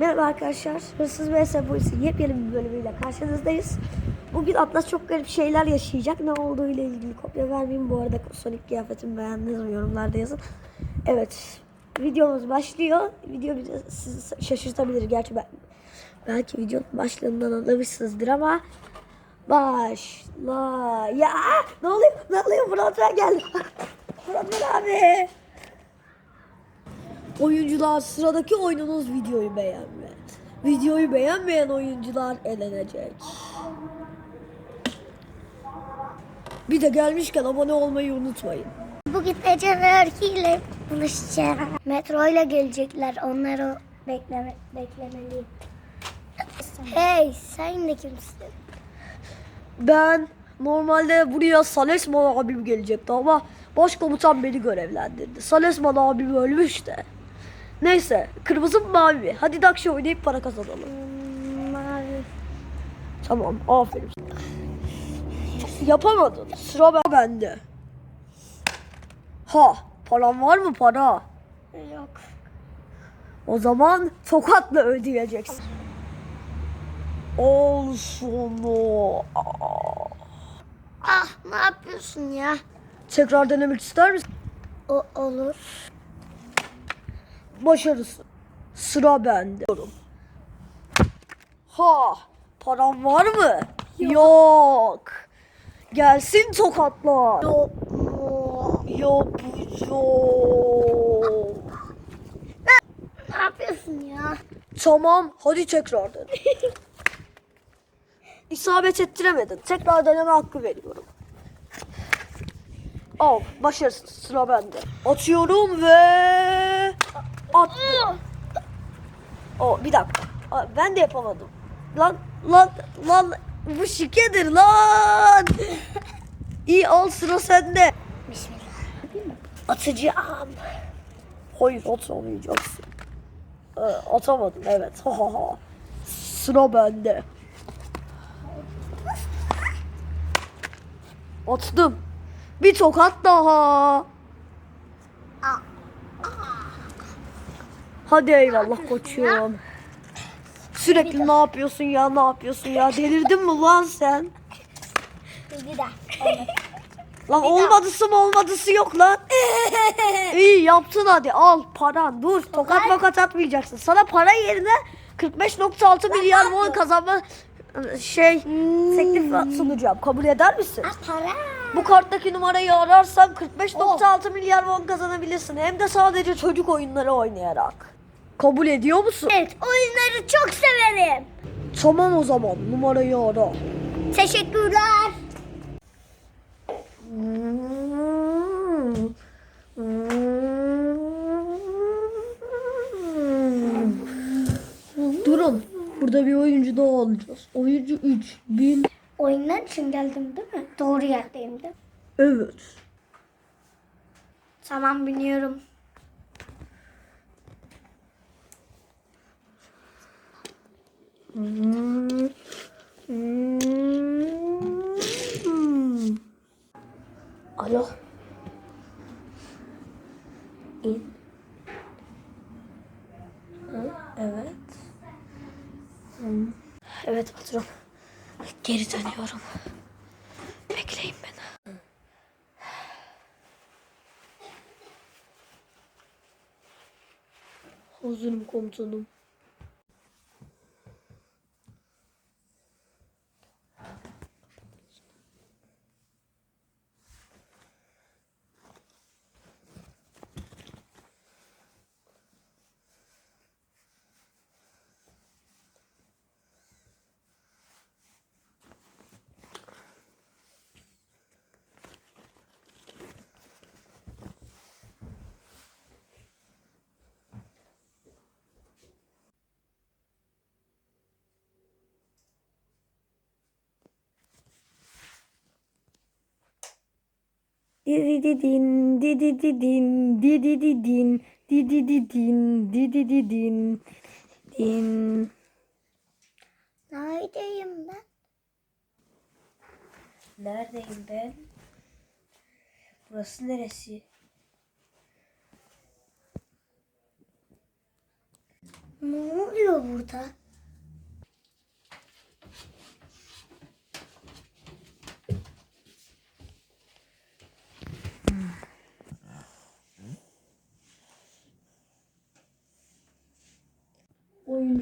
Merhaba arkadaşlar. Hırsız vs Polisi yepyeni bir bölümüyle karşınızdayız. Bugün Atlas çok garip şeyler yaşayacak. Ne olduğu ile ilgili kopya vermeyeyim. Bu arada Sonic kıyafetimi beğendiniz mi yorumlarda yazın. Evet. Videomuz başlıyor. Video sizi şaşırtabilir. Gerçi ben, belki videonun başlığından anlamışsınızdır ama Başla. Ya ne oluyor? Ne oluyor? Murat ben geldim. Murat ben abi. Oyuncular sıradaki oyununuz videoyu beğenme. Videoyu beğenmeyen oyuncular elenecek. Bir de gelmişken abone olmayı unutmayın. Bugün Ece ve Erki ile buluşacağım. Metro ile gelecekler. Onları bekleme, beklemeliyim. Hey sen de kimsin? Ben normalde buraya Salesman abim gelecekti ama başkomutan beni görevlendirdi. Salesman abim ölmüş de. Neyse kırmızı mı mavi mi? Hadi Dakşa oynayıp para kazanalım. Mavi. Tamam aferin. Yapamadın. Sıra ben- bende. Ha param var mı para? Yok. O zaman tokatla ödeyeceksin. Ol sonu. Aa. Ah ne yapıyorsun ya? Tekrar denemek ister misin? O olur. Başarısın. Sıra bende. Ha, param var mı? Yok. Gelsin tokatlar. Yok. Yapacağım. Ne yapıyorsun ya? Tamam, hadi tekrar dene. İsabet ettiremedin. Tekrar deneme hakkı veriyorum. Al, başarısız. Sıra bende. Atıyorum ve... Attım. O bir dakika. Aa, Ben de yapamadım. Lan lan lan bu şikedir lan. İyi al sıra sende. Bismillah. Atacağım. Hayır atamayacaksın. Ee, atamadım evet. Ha ha ha. Sıra bende. Attım. Bir tokat daha. Hadi eyvallah koçum. Sürekli ne yapıyorsun ya ne yapıyorsun ya delirdin mi lan sen? Bir daha. Lan olmadısı mı olmadısı yok lan. İyi yaptın hadi al paran dur tokat makat atmayacaksın. Sana para yerine 45.6 milyar won kazanma şey teklif sunacağım. Kabul eder misin? Para. Bu karttaki numarayı ararsan 45.6 milyar won kazanabilirsin. Hem de sadece çocuk oyunları oynayarak. Kabul ediyor musun? Evet oyunları çok severim. Tamam o zaman numarayı ara. Teşekkürler. Durun. Burada bir oyuncu daha alacağız. Oyuncu 3. Bin. Oyunlar için geldim değil mi? Doğru yerdeyim değil mi? Evet. Tamam biliyorum. Alo. İn. Evet. Hı. Evet patron. Geri dönüyorum. Bekleyin beni. Hazırım komutanım. Didi didin, didi didin, didi didin, didi didin, didi didin, din. Neredeyim ben? Neredeyim ben? Burası neresi? Ne oluyor burada?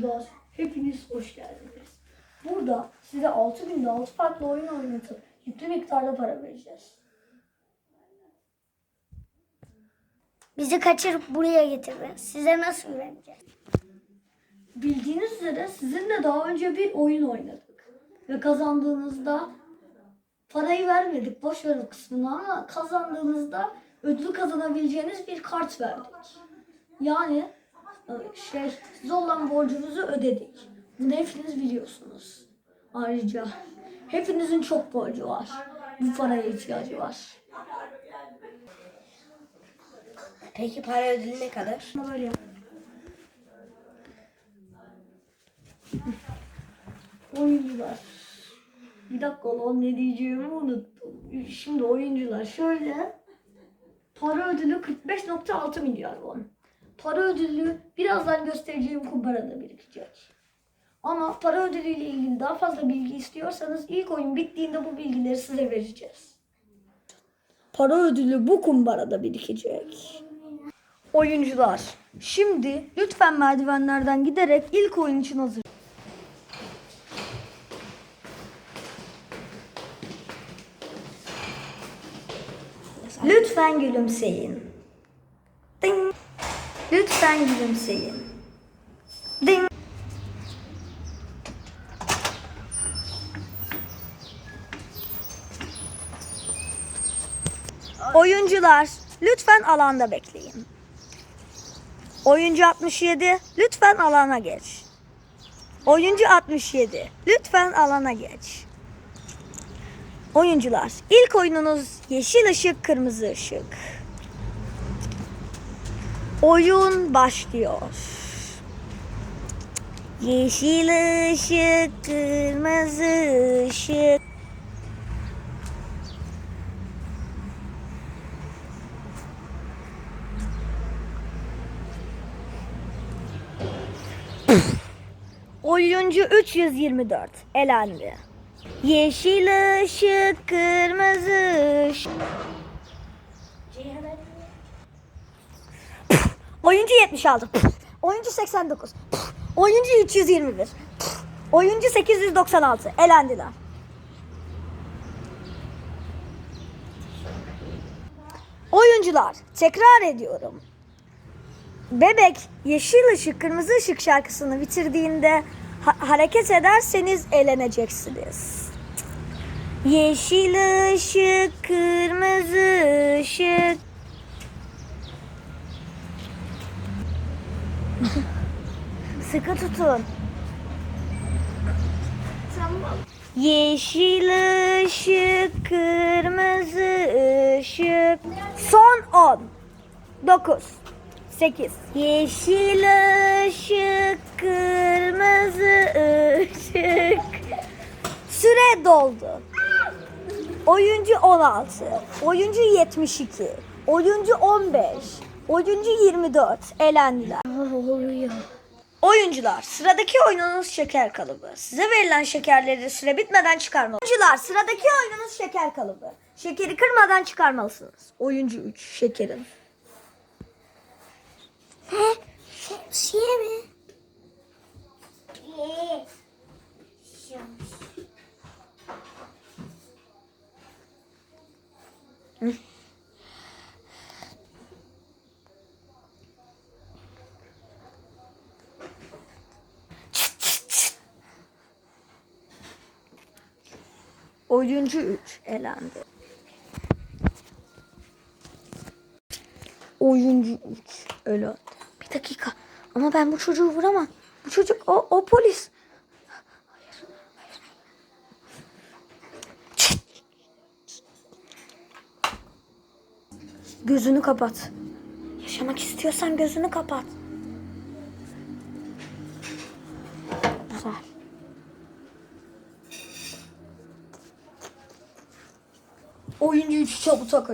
Oyuncular hepiniz hoş geldiniz. Burada size 6 günde 6 farklı oyun oynatıp yüklü miktarda para vereceğiz. Bizi kaçırıp buraya getirdiniz. Size nasıl güveneceğiz? Bildiğiniz üzere sizinle daha önce bir oyun oynadık. Ve kazandığınızda parayı vermedik boş ver o kısmını ama kazandığınızda ödül kazanabileceğiniz bir kart verdik. Yani şey size olan borcunuzu ödedik. Bunu hepiniz biliyorsunuz. Ayrıca hepinizin çok borcu var. Bu paraya ihtiyacı var. Peki para ödülü ne kadar? Böyle yap. Oyuncular. Bir dakika lan ne diyeceğimi unuttum. Şimdi oyuncular şöyle. Para ödülü 45.6 milyar won. Para ödülü birazdan göstereceğim kumbarada birikecek. Ama para ödülüyle ilgili daha fazla bilgi istiyorsanız ilk oyun bittiğinde bu bilgileri size vereceğiz. Para ödülü bu kumbarada birikecek. Oyuncular, şimdi lütfen merdivenlerden giderek ilk oyun için hazır. Lütfen gülümseyin. Lütfen gülümseyin. Ding. Oyuncular, lütfen alanda bekleyin. Oyuncu 67, lütfen alana geç. Oyuncu 67, lütfen alana geç. Oyuncular, ilk oyununuz yeşil ışık, kırmızı ışık. Oyun başlıyor. Yeşil ışık, kırmızı ışık. Oyuncu 324 elendi. Yeşil ışık, kırmızı ışık. Oyuncu 76. Oyuncu 89. Oyuncu 321. Oyuncu 896. Elendiler. Oyuncular, tekrar ediyorum. Bebek yeşil ışık kırmızı ışık şarkısını bitirdiğinde ha- hareket ederseniz eğleneceksiniz. Yeşil ışık kırmızı ışık. Sıkı tutun. Yeşil ışık kırmızı ışık. Son 10. 9 8 Yeşil ışık, kırmızı ışık. Süre doldu. Oyuncu 16, oyuncu 72, oyuncu 15, oyuncu 24 elendiler. oluyor? Oyuncular sıradaki oyununuz şeker kalıbı. Size verilen şekerleri süre bitmeden çıkarmalı. Oyuncular sıradaki oyununuz şeker kalıbı. Şekeri kırmadan çıkarmalısınız. Oyuncu 3 şekerin. Oyuncu 3 elendi. Oyuncu 3 elendi. Bir dakika. Ama ben bu çocuğu vuramam. Bu çocuk o, o polis. Gözünü kapat. Yaşamak istiyorsan gözünü kapat. Güzel. Oyuncu 3'ü tabuta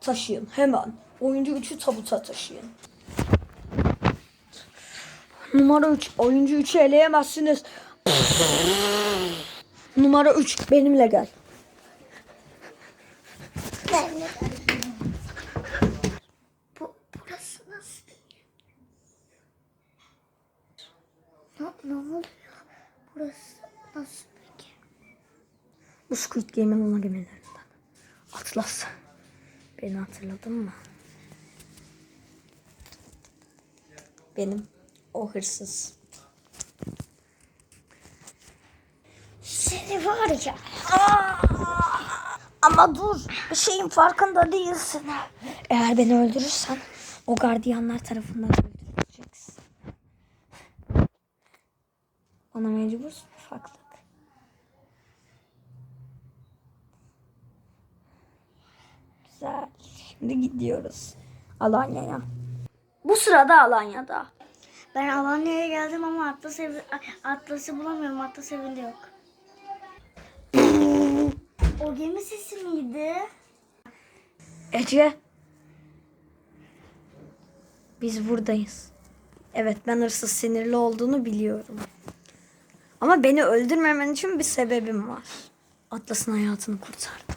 taşıyın hemen. Oyuncu 3'ü tabuta taşıyın. Numara 3. Oyuncu 3'ü eleyemezsiniz. Numara 3. Benimle gel. Bu, burası nasıl? Ne, ne oluyor? Burası nasıl peki? Bu Squid Game'in ana gemilerinden. Atlas. Beni hatırladın mı? Benim. O hırsız. Seni var ya. Ama dur. Bir şeyin farkında değilsin. Eğer beni öldürürsen o gardiyanlar tarafından öldürüleceksin. Ona mecbursun ufaklık. Güzel. Şimdi gidiyoruz. Alanya'ya. Bu sırada Alanya'da. Ben Alanya'ya geldim ama Atlas evi, Atlas'ı bulamıyorum. Atlas evinde yok. o gemi sesi miydi? Ece. Biz buradayız. Evet ben hırsız sinirli olduğunu biliyorum. Ama beni öldürmemen için bir sebebim var. Atlas'ın hayatını kurtardım.